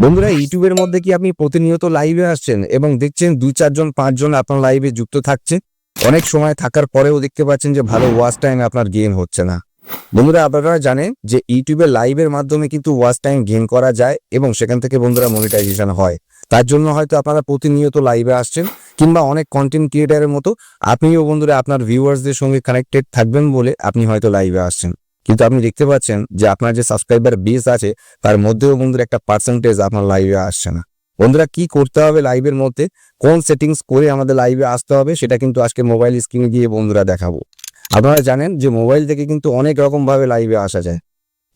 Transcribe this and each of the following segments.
বন্ধুরা, ইউটিউবের মধ্যে কি আপনি প্রতিনিয়ত লাইভে আসছেন এবং দেখছেন দুই, চারজন, পাঁচজন আপনার লাইভে যুক্ত থাকছে? অনেক সময় থাকার পরেও দেখতে পাচ্ছেন যে ভালো ওয়াচ টাইম আপনার গেম হচ্ছে না। বন্ধুরা, আপনারা জানেন যে ইউটিউবে লাইভের মাধ্যমে কিন্তু ওয়াচ টাইম গেম করা যায় এবং সেখান থেকে বন্ধুরা মনিটাইজেশন হয়। তার জন্য হয়তো আপনারা প্রতিনিয়ত লাইভে আসছেন কিংবা অনেক কন্টেন্ট ক্রিয়েটারের মতো আপনিও বন্ধুরা আপনার ভিউয়ার্সদের সঙ্গে কানেক্টেড থাকবেন বলে আপনি হয়তো লাইভে আসছেন। কিন্তু আপনি দেখতে পাচ্ছেন যে আপনার যে সাবস্ক্রাইবার বেস আছে, তার মধ্যেও বন্ধুরা একটা পার্সেন্টেজ আপনার লাইভে আসছে না। বন্ধুরা কি করতে হবে লাইভের মধ্যে? কোন সেটিংস করে আমাদের লাইভে আসতে হবে সেটা কিন্তু আজকে মোবাইল স্ক্রিনে গিয়ে বন্ধুরা দেখাবো। আপনারা জানেন যে মোবাইল থেকে কিন্তু অনেক রকম ভাবে লাইভে আসা যায়।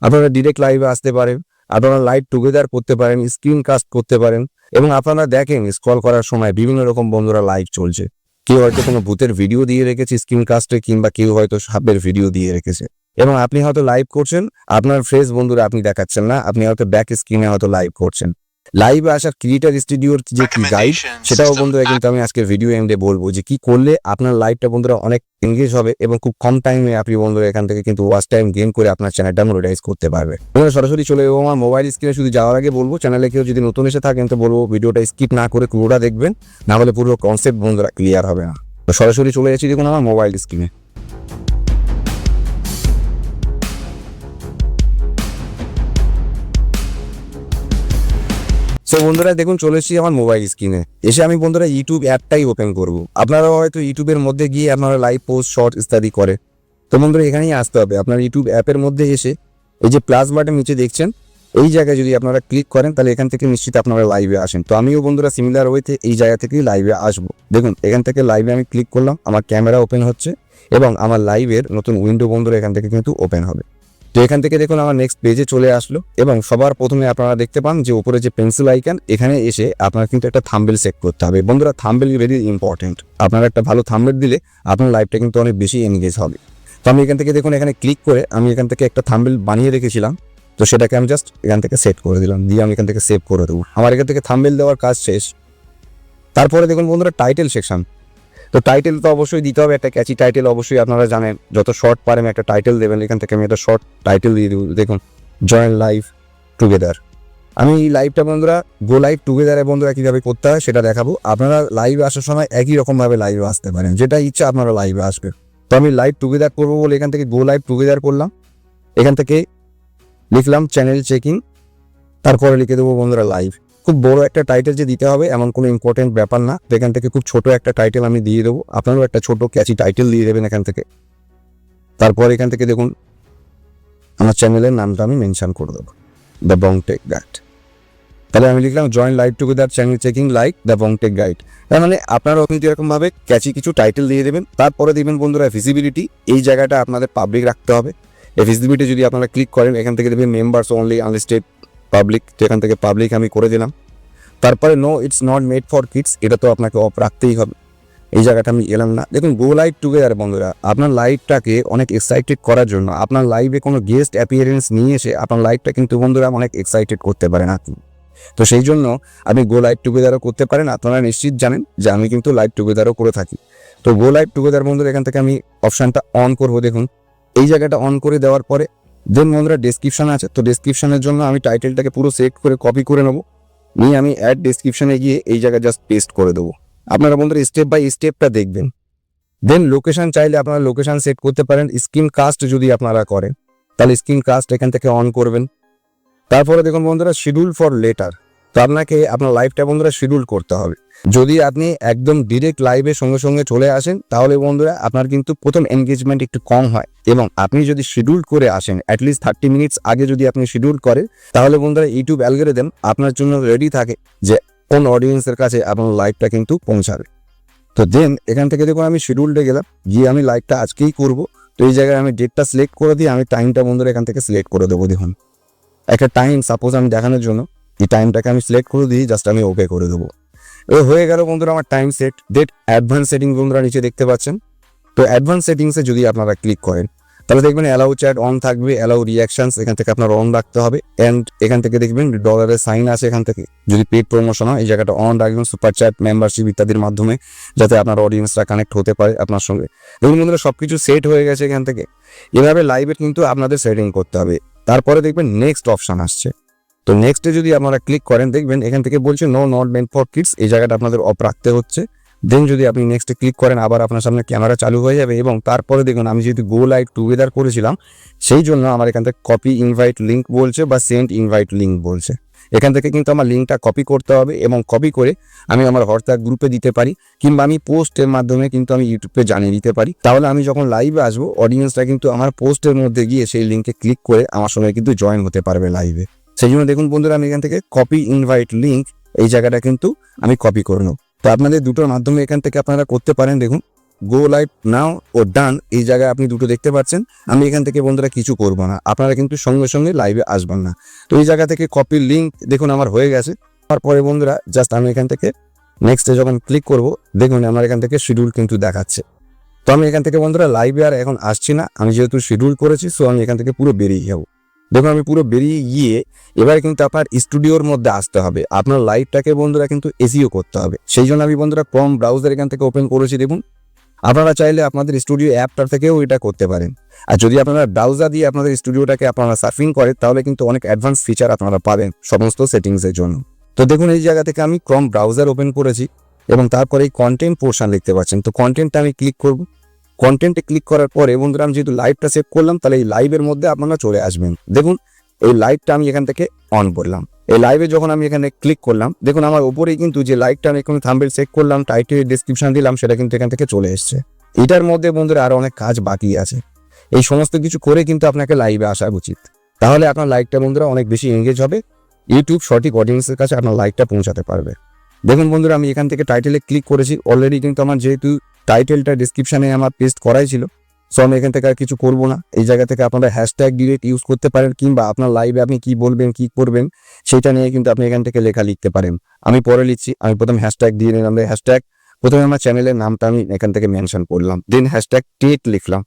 আপনারা ডিরেক্ট লাইভে আসতে পারেন, আপনারা লাইভ টুগেদার করতে পারেন স্ক্রিন কাস্ট করতে পারেন এবং আপনারা দেখেন স্ক্রল করার সময় বিভিন্ন রকম বন্ধুরা লাইভ চলছে। কেউ হয়তো কোনো ভূতের ভিডিও দিয়ে রেখেছে স্ক্রিন কাস্টে কিংবা কেউ হয়তো সাপের ভিডিও দিয়ে রেখেছে। এবং আপনি হয়তো লাইভ করছেন আপনার ফ্রেশ বন্ধুরা আপনি দেখাচ্ছেন না আপনি হয়তো ব্যাক স্ক্রিনে হয়তো লাইভ করছেন। লাইভে আসার ক্রিয়েটার স্টুডিওর যে কি গাইড সেটাও বন্ধুরা কিন্তু আমি আজকে ভিডিও এন্ডে বলব যে কি করলে আপনার লাইভটা বন্ধুরা অনেক এনগেজ হবে এবং খুব কম টাইমে আপনি বন্ধুরা এখান থেকে কিন্তু ওয়াচ টাইম গেম করে আপনার চ্যানেলটা মনিটাইজ করতে পারবে। বন্ধুরা সরাসরি চলে যাব আমার মোবাইল স্ক্রিনে শুধু যাওয়ার আগে বলব চ্যানেলে কেউ যদি নতুন এসে থাকেন তো বলব ভিডিওটা স্কিপ না করে পুরোটা দেখবেন না হলে পুরো কনসেপ্ট বন্ধুরা ক্লিয়ার হবে না। সরাসরি চলে যাচ্ছি দেখুন আমার মোবাইল স্ক্রিনে সো বন্ধুরা দেখুন, চলে এসেছি আমার মোবাইল স্ক্রিনে এসে আমি বন্ধুরা ইউটিউব অ্যাপটাই ওপেন করব। আপনারাও হয়তো ইউটিউবের মধ্যে গিয়ে আপনারা লাইভ পোস্ট শর্ট ইত্যাদি করে। তো বন্ধুরা, এখানেই আসতে হবে। আপনার ইউটিউব অ্যাপের মধ্যে এসে এই যে প্লাস বাটন নিচে দেখছেন, এই জায়গায় যদি আপনারা ক্লিক করেন, তাহলে এখান থেকে নিশ্চিত আপনারা লাইভে আসেন। তো আমিও বন্ধুরা সিমিলার ওয়েতে এই জায়গা থেকেই লাইভে আসব। দেখুন, এখান থেকে লাইভে আমি ক্লিক করলাম, আমার ক্যামেরা ওপেন হচ্ছে এবং আমার লাইভের নতুন উইন্ডো বন্ধুরা এখান থেকে কিন্তু ওপেন হবে। তো এখান থেকে দেখুন আমার নেক্সট পেজে চলে আসলো এবং সবার প্রথমে আপনারা দেখতে পান যে উপরে যে পেন্সিল আইকন এখানে এসে আপনার কিন্তু একটা থাম্বেল সেট করতে হবে। বন্ধুরা থাম্বেল ভেরি ইম্পর্টেন্ট আপনারা একটা ভালো থাম্বেল দিলে আপনার লাইফটা কিন্তু অনেক বেশি এনগেজ হবে। তো আমি এখান থেকে দেখুন, এখানে ক্লিক করে আমি এখান থেকে একটা থাম্বেল বানিয়ে রেখেছিলাম। তো সেটাকে আমি জাস্ট এখান থেকে সেট করে দিলাম। দিয়ে আমি এখান থেকে সেভ করে দেবো। আমার এখান থেকে থাম্বেল দেওয়ার কাজ শেষ। তারপরে দেখুন বন্ধুরা টাইটেল সেকশন তো টাইটেল তো অবশ্যই দিতে হবে, একটা ক্যাচি টাইটেল অবশ্যই আপনারা জানেন। যত শর্ট পারে পারেন একটা টাইটেল দেবেন, এখান থেকে আমি একটা শর্ট টাইটেল দিয়ে দেবো দেখুন জয়েন্ট লাইভ টুগেদার আমি এই লাইভটা বন্ধুরা গো লাইভ টুগেদারে বন্ধুরা কীভাবে করতে হয় সেটা দেখাবো। আপনারা লাইভে আসার সময় একই রকমভাবে লাইভে আসতে পারেন। যেটা ইচ্ছা আপনারা লাইভে আসবে তো আমি লাইভ টুগেদার করব বলে এখান থেকে গো লাইভ টুগেদার করলাম। এখান থেকে লিখলাম চ্যানেল চেকিং তারপরে লিখে দেবো বন্ধুরা লাইভ খুব বড় একটা টাইটেল যে দিতে হবে, এমন কোনো ইম্পর্টেন্ট ব্যাপার না। এখান থেকে খুব ছোট একটা টাইটেল আমি দিয়ে দেবো। আপনারও একটা ছোট ক্যাচি টাইটেল দিয়ে দেবেন এখান থেকে। তারপর এখান থেকে দেখুন, আমার চ্যানেলের নামটা আমি মেনশান করে দেবো। দ্য বং টেক গাইড তাহলে আমি লিখলাম join live together channel checking like the Bong tech guide তার মানে আপনারাও কিন্তু এরকমভাবে ক্যাচি কিছু টাইটেল দিয়ে দেবেন। তারপরে দিবেন, বন্ধুরা ভিজিবিলিটি এই জায়গাটা আপনাদের পাবলিক রাখতে হবে। এই ভিজিবিলিটি যদি আপনারা ক্লিক করেন, এখান থেকে দেবেন মেম্বার্স অনলি আনলিস্টেড পাবলিক এখান থেকে পাবলিক আমি করে দিলাম। তারপরে no it's not made for kids এটা তো আপনাকে অফ রাখতেই হবে। এই জায়গাটা আমি এলাম না। দেখুন গো লাইভ টুগেদার বন্ধুরা, আপনার লাইভটাকে অনেক এক্সাইটেড করার জন্য, আপনার লাইভে কোনো গেস্ট অ্যাপিয়ারেন্স নিয়ে এসে আপনার লাইভটা কিন্তু বন্ধুরা অনেক এক্সাইটেড করতে পারেন আপনি তো সেই জন্য আপনি গো লাইভ টুগেদারও করতে পারেন, আপনারা নিশ্চিত জানেন যে আমি কিন্তু লাইভ টুগেদারও করে থাকি। তো গো লাইভ টুগেদার বন্ধুরা, এখান থেকে আমি অপশানটা অন করব, দেখুন। এই জায়গাটা অন করে দেওয়ার পরে দেন বন্ধুরা ডিসক্রিপশানে আছে। তো ডিসক্রিপশানের জন্য আমি টাইটেলটাকে পুরো সেট করে কপি করে নেব। নিয়ে আমি অ্যাড ডেসক্রিপশানে গিয়ে এই জায়গায় জাস্ট পেস্ট করে দেবো। আপনারা বন্ধুরা স্টেপ বাই স্টেপটা দেখবেন। দেন লোকেশান চাইলে আপনারা লোকেশান সেট করতে পারেন। স্ক্রিন কাস্ট যদি আপনারা করেন, তাহলে স্ক্রিন কাস্ট এখান থেকে অন করবেন। তারপরে দেখুন বন্ধুরা শিডিউল ফর লেটার তো আপনাকে আপনার লাইফটা বন্ধুরা শিডিউল করতে হবে। যদি আপনি একদম ডিরেক্ট লাইভে সঙ্গে সঙ্গে চলে আসেন, তাহলে বন্ধুরা আপনার কিন্তু প্রথম এনগেজমেন্ট একটু কম হয় এবং আপনি যদি শিডিউল করে আসেন অ্যাটলিস্ট থার্টি মিনিটস আগে যদি আপনি শিডিউল করেন, তাহলে বন্ধুরা ইউটিউব অ্যালগোরিদম আপনার জন্য রেডি থাকে যে কোন অডিয়েন্সের কাছে আপনার লাইভটা কিন্তু পৌঁছাবে। তো দেন এখান থেকে দেখুন আমি শিডিউলটা গেলাম, গিয়ে আমি লাইভটা আজকেই করব। তো এই জায়গায় আমি ডেটটা সিলেক্ট করে দিয়ে আমি টাইমটা বন্ধুরা এখান থেকে সিলেক্ট করে দেবো, দেখুন। একটা টাইম সাপোজ আমি দেখানোর জন্য। এই টাইমটাকে আমি সিলেক্ট করে দিই জাস্ট আমি ওকে করে দেবো। এবার হয়ে গেল বন্ধুরা আমার time set date advance setting বন্ধুরা নিচে দেখতে পাচ্ছেন। তো অ্যাডভান্স সেটিংসে যদি আপনারা ক্লিক করেন, তাহলে দেখবেন অ্যালাউ চ্যাট অন থাকবে অ্যালাউ রিয়াকশনস এখান থেকে আপনার অন রাখতে হবে অ্যান্ড এখান থেকে দেখবেন ডলারের সাইন আছে এখান থেকে। যদি পেড প্রমোশন হয়, এই জায়গাটা অন রাখবেন সুপার চ্যাট মেম্বারশিপ ইত্যাদির মাধ্যমে, যাতে আপনার অডিয়েন্সরা কানেক্ট হতে পারে আপনার সঙ্গে। দেখুন বন্ধুরা সব কিছু সেট হয়ে গেছে এখান থেকে। এভাবে লাইভে কিন্তু আপনাদের সেটিং করতে হবে। তারপরে দেখবেন নেক্সট অপশন আসছে। তো নেক্সটে যদি আপনারা ক্লিক করেন, দেখবেন এখান থেকে বলছে no not made for kids এই জায়গাটা আপনাদের অফ রাখতে হচ্ছে। দেন যদি আপনি নেক্সটে ক্লিক করেন, আবার আপনার সামনে ক্যামেরা চালু হয়ে যাবে এবং তারপরে দেখুন, আমি যেহেতু গো লাইভ টুগেদার করেছিলাম, সেই জন্য আমার এখান থেকে কপি ইনভাইট লিঙ্ক বলছে বা সেন্ড ইনভাইট লিঙ্ক বলছে। এখান থেকে কিন্তু আমার লিঙ্কটা কপি করতে হবে এবং কপি করে আমি আমার হোয়াটসঅ্যাপ গ্রুপে দিতে পারি, কিংবা আমি পোস্টের মাধ্যমে কিন্তু আমি ইউটিউবে জানিয়ে দিতে পারি। তাহলে আমি যখন লাইভে আসব অডিয়েন্সটা কিন্তু আমার পোস্টের মধ্যে গিয়ে সেই লিঙ্কে ক্লিক করে আমার সঙ্গে কিন্তু জয়েন হতে পারবে লাইভে সেই জন্য দেখুন বন্ধুরা, আমি এখান থেকে কপি ইনভাইট লিঙ্ক এই জায়গাটা কিন্তু আমি কপি করে নেব। তো আপনাদের দুটোর মাধ্যমে এখান থেকে আপনারা করতে পারেন। দেখুন গো লাইভ নাও ও ডান এই জায়গায় আপনি দুটো দেখতে পাচ্ছেন। আমি এখান থেকে বন্ধুরা কিছু করব না, আপনারা কিন্তু সঙ্গে সঙ্গে লাইভে আসবেন না। তো এই জায়গা থেকে কপি লিঙ্ক দেখুন আমার হয়ে গেছে। তারপরে বন্ধুরা জাস্ট আমি এখান থেকে নেক্সটে যখন ক্লিক করব, দেখুন আমার এখান থেকে শিডিউল কিন্তু দেখাচ্ছে। তো আমি এখান থেকে বন্ধুরা লাইভে আর এখন আসছি না। আমি যেহেতু শিডিউল করেছি সো আমি এখান থেকে পুরো বেরিয়ে যাব। দেখুন, আমি পুরো বেরিয়ে গিয়ে এবার কিন্তু আপনার স্টুডিওর মধ্যে আসতে হবে। আপনার লাইভটাকে বন্ধুরা কিন্তু এসিও করতে হবে। সেই জন্য আমি বন্ধুরা ক্রম ব্রাউজার এখান থেকে ওপেন করেছি, দেখুন। আপনারা চাইলে আপনাদের স্টুডিও অ্যাপটা থেকেও এটা করতে পারেন। আর যদি আপনারা ব্রাউজার দিয়ে আপনাদের স্টুডিওটাকে আপনারা সার্ফিং করেন, তাহলে কিন্তু অনেক অ্যাডভান্স ফিচার আপনারা পাবেন সমস্ত সেটিংসের জন্য। তো দেখুন, এই জায়গা থেকে আমি ক্রম ব্রাউজার ওপেন করেছি এবং তারপরে এই কন্টেন্ট পোর্শন দেখতে পাচ্ছেন। তো কন্টেন্টটা আমি ক্লিক করব। কন্টেন্টে ক্লিক করার পরে, বন্ধুরা, আমি যেহেতু লাইভটা সেভ করলাম, তাহলে এই লাইভের মধ্যে আপনারা চলে আসবেন। দেখুন, এই লাইভটা আমি এখান থেকে অন করলাম। এই লাইভে যখন আমি এখানে ক্লিক করলাম, দেখুন, আমার উপরেই কিন্তু যে লাইভটা আমি এখন থাম্বেল চেক করলাম টাইটেল ডিসক্রিপশন দিলাম, সেটা কিন্তু এখান থেকে চলে এসছে। এটার মধ্যে, বন্ধুরা, আরও অনেক কাজ বাকি আছে। এই সমস্ত কিছু করে কিন্তু আপনাকে লাইভে আসা উচিত। তাহলে আপনার লাইভটা বন্ধুরা, অনেক বেশি এঙ্গেজ হবে। ইউটিউব সঠিক অডিয়েন্সের কাছে আপনার লাইভটা পৌঁছাতে পারবে। দেখুন, বন্ধুরা, আমি এখান থেকে টাইটেলে ক্লিক করেছি। অলরেডি কিন্তু আমার যেহেতু টাইটেলটা ডিসক্রিপশনে আমার পেস্ট করাই ছিল। সো আমি এখান থেকে আর কিছু করব না। এই জায়গা থেকে আপনারা হ্যাশট্যাগ ডিরেক্ট ইউজ করতে পারেন, কিংবা আপনার লাইভে আপনি কি বলবেন, কি করবেন, সেটা নিয়ে কিন্তু আপনি এখান থেকে লেখা লিখতে পারেন। আমি পরে লিখছি। আমি প্রথম হ্যাশট্যাগ দিয়ে নিলাম। হ্যাশট্যাগ প্রথমে আমার চ্যানেলের নামটা আমি এখান থেকে মেনশন করলাম। দেন হ্যাশট্যাগ টেট লিখলাম।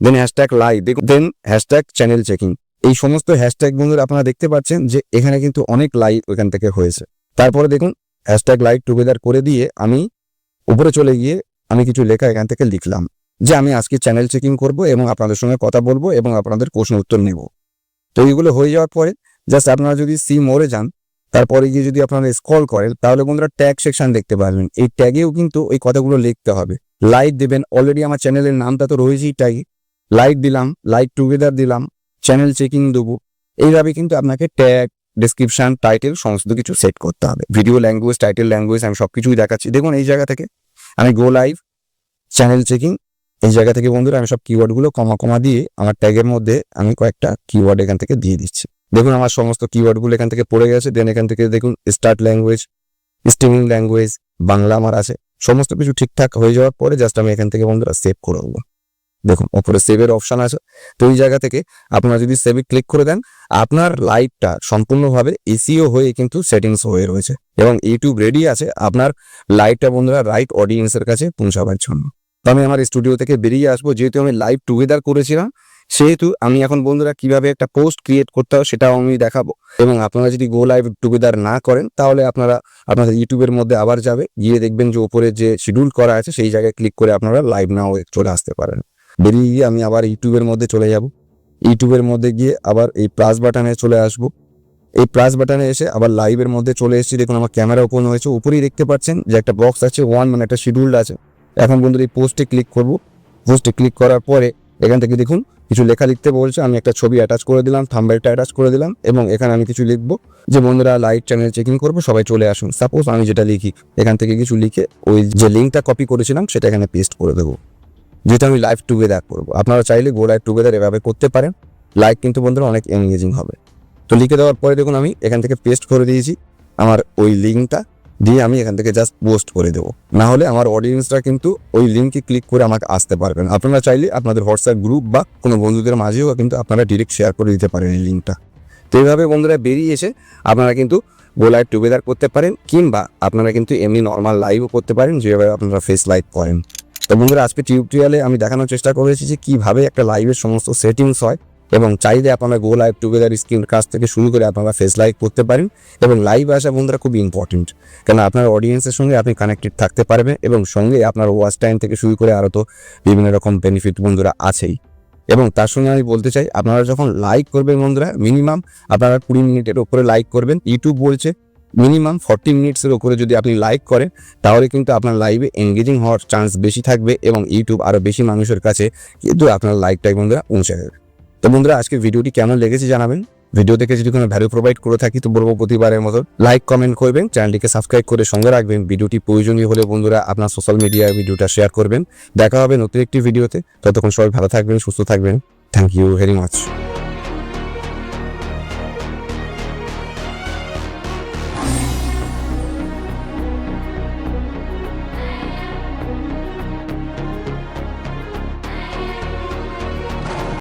দেন হ্যাশট্যাগ দেখুন দেন হ্যাশট্যাগ চ্যানেল চেকিং এই সমস্ত হ্যাশট্যাগ বন্ধুরা আপনারা দেখতে পাচ্ছেন যে এখানে কিন্তু অনেক লাইভ এখান থেকে হয়েছে। তারপরে দেখুন হ্যাশট্যাগ লাইভ টুগেদার করে দিয়ে আমি উপরে চলে গিয়ে আমি কিছু লেখা এখান থেকে লিখলাম, যে আমি আজকে চ্যানেল চেকিং করব এবং আপনাদের সঙ্গে কথা বলব এবং আপনাদের প্রশ্ন উত্তর নেব। তো এইগুলো হয়ে যাওয়ার পরে জাস্ট আপনারা যদি সি মোড়ে যান, তারপরে গিয়ে যদি আপনারা স্ক্রল করেন, তাহলে বন্ধুরা ট্যাগ সেকশন দেখতে পারবেন। এই ট্যাগেও কিন্তু ওই কথাগুলো লিখতে হবে। লাইক দেবেন অলরেডি আমার চ্যানেলের নামটা তো রয়েছেই ট্যাগে লাইক দিলাম লাইক টুগেদার দিলাম চ্যানেল চেকিং দেবো। এইভাবে কিন্তু আপনাকে ট্যাগ ডিসক্রিপশন টাইটেল সমস্ত কিছু সেট করতে হবে। ভিডিও ল্যাঙ্গুয়েজ টাইটেল ল্যাঙ্গুয়েজ আমি সবকিছুই দেখাচ্ছি। দেখুন এই জায়গা থেকে আমি গো লাইভ চ্যানেল চেকিং এই জায়গা থেকে বন্ধুরা আমি সব কিওয়ার্ডগুলো কমা কমা দিয়ে আমার ট্যাগের মধ্যে আমি কয়েকটা কিওয়ার্ড এখান থেকে দিয়ে দিচ্ছি। দেখুন আমার সমস্ত কিওয়ার্ডগুলো এখান থেকে পড়ে গেছে দেন এখান থেকে দেখুন start language streaming language Bangla আমার আছে, সমস্ত কিছু ঠিকঠাক হয়ে যাওয়ার পরে জাস্ট আমি এখান থেকে বন্ধুরা সেভ করে দেবো দেখুন ওপরে সেভের অপশন আছে। তো ওই জায়গা থেকে আপনারা যদি সেভে ক্লিক করে দেন, আপনার লাইভটা সম্পূর্ণভাবে এসিও হয়ে কিন্তু সেটিংস হয়ে রয়েছে এবং ইউটিউব রেডি আছে আপনার লাইভটা বন্ধুরা রাইট অডিয়েন্সের কাছে পৌঁছাবার জন্য। তো আমি আমার স্টুডিও থেকে বেরিয়ে আসব। যেহেতু আমি লাইভ টুগেদার করেছিলাম, সেহেতু আমি এখন বন্ধুরা কীভাবে একটা পোস্ট ক্রিয়েট করতে হবে সেটাও আমি দেখাবো। এবং আপনারা যদি গো লাইভ টুগেদার না করেন, তাহলে আপনারা, আপনাদের ইউটিউবের মধ্যে আবার যাবে। গিয়ে দেখবেন যে ওপরে যে শিডিউল করা আছে, সেই জায়গায় ক্লিক করে আপনারা লাইভ নাও চলে আসতে পারেন। বেরিয়ে গিয়ে আমি আবার ইউটিউবের মধ্যে চলে যাব। ইউটিউবের মধ্যে গিয়ে আবার এই প্লাস বাটনে চলে আসব। এই প্লাস বাটনে এসে আবার লাইভের মধ্যে চলে এসেছি। দেখুন আমার ক্যামেরা ওপেন হয়েছে। উপরেই দেখতে পাচ্ছেন যে একটা বক্স আছে ওয়ান মানে একটা শিডিউল আছে। এখন বন্ধুরা এই পোস্টে ক্লিক করব। পোস্টে ক্লিক করার পরে এখান থেকে দেখুন কিছু লেখা লিখতে বলছে। আমি একটা ছবি অ্যাটাচ করে দিলাম থাম্বেলটা অ্যাটাচ করে দিলাম এবং এখানে আমি কিছু লিখব যে, বন্ধুরা লাইভ চ্যানেল চেকিং করব, সবাই চলে আসুন। সাপোজ আমি যেটা লিখি। এখান থেকে কিছু লিখে ওই যে লিঙ্কটা কপি করেছিলাম, সেটা এখানে পেস্ট করে দেবো। যেটা আমি লাইভ টুগেদার করব। আপনারা চাইলে গো লাইভ টুগেদার এভাবে করতে পারেন। লাইক কিন্তু বন্ধুরা অনেক এনগেজিং হবে। তো লিখে দেওয়ার পরে দেখুন আমি এখান থেকে পেস্ট করে দিয়েছি। আমার ওই লিঙ্কটা দিয়ে আমি এখান থেকে জাস্ট পোস্ট করে দেবো। না হলে আমার অডিয়েন্সরা কিন্তু ওই লিঙ্কে ক্লিক করে আমাকে আসতে পারবেন আপনারা চাইলে আপনাদের হোয়াটসঅ্যাপ গ্রুপ বা কোনো বন্ধুদের মাঝেও কিন্তু আপনারা ডিরেক্ট শেয়ার করে দিতে পারেন এই লিঙ্কটা তো এইভাবে বন্ধুরা বেরিয়ে এসে আপনারা কিন্তু গো লাইভ টুগেদার করতে পারেন। কিংবা আপনারা কিন্তু এমনি নর্মাল লাইভও করতে পারেন। যেভাবে আপনারা ফেস লাইভ করেন। তো বন্ধুরা, আজকে টিউটোরিয়ালে আমি দেখানোর চেষ্টা করেছি যে কীভাবে একটা লাইভের সমস্ত সেটিংস হয় এবং চাইলে আপনারা গো লাইভ টুগেদার স্ক্রিন কাজ থেকে শুরু করে আপনারা ফেস লাইভ করতে পারেন এবং লাইভ আসা বন্ধুরা খুব ইম্পর্টেন্ট কেন আপনার অডিয়েন্সের সঙ্গে আপনি কানেক্টেড থাকতে পারবেন এবং সঙ্গে আপনার ওয়াচ টাইম থেকে শুরু করে আরও তো বিভিন্ন রকম বেনিফিট বন্ধুরা আছেই। এবং তার সঙ্গে আমি বলতে চাই, আপনারা যখন লাইক করবেন বন্ধুরা মিনিমাম আপনারা কুড়ি মিনিটের ওপরে লাইক করবেন। ইউটিউব বলছে মিনিমাম ফর্টি মিনিটসের ওপরে যদি আপনি লাইক করেন, তাহলে কিন্তু আপনার লাইভে এঙ্গেজিং হওয়ার চান্স বেশি থাকবে এবং ইউটিউব আরও বেশি মানুষের কাছে কিন্তু আপনার লাইকটাই বন্ধুরা পৌঁছে যাবে। তো বন্ধুরা আজকে ভিডিওটি কেমন লেগেছে জানাবেন। ভিডিও থেকে যদি কোনো ভ্যালু প্রোভাইড করে থাকি, তো বলব প্রতিবারের মতো লাইক কমেন্ট করবেন চ্যানেলটিকে সাবস্ক্রাইব করে সঙ্গে রাখবেন। ভিডিওটি প্রয়োজনীয় হলে বন্ধুরা আপনার সোশ্যাল মিডিয়ায় ভিডিওটা শেয়ার করবেন। দেখা হবে নতুন একটি ভিডিওতে। ততক্ষণ সবাই ভালো থাকবেন, সুস্থ থাকবেন। Thank you very much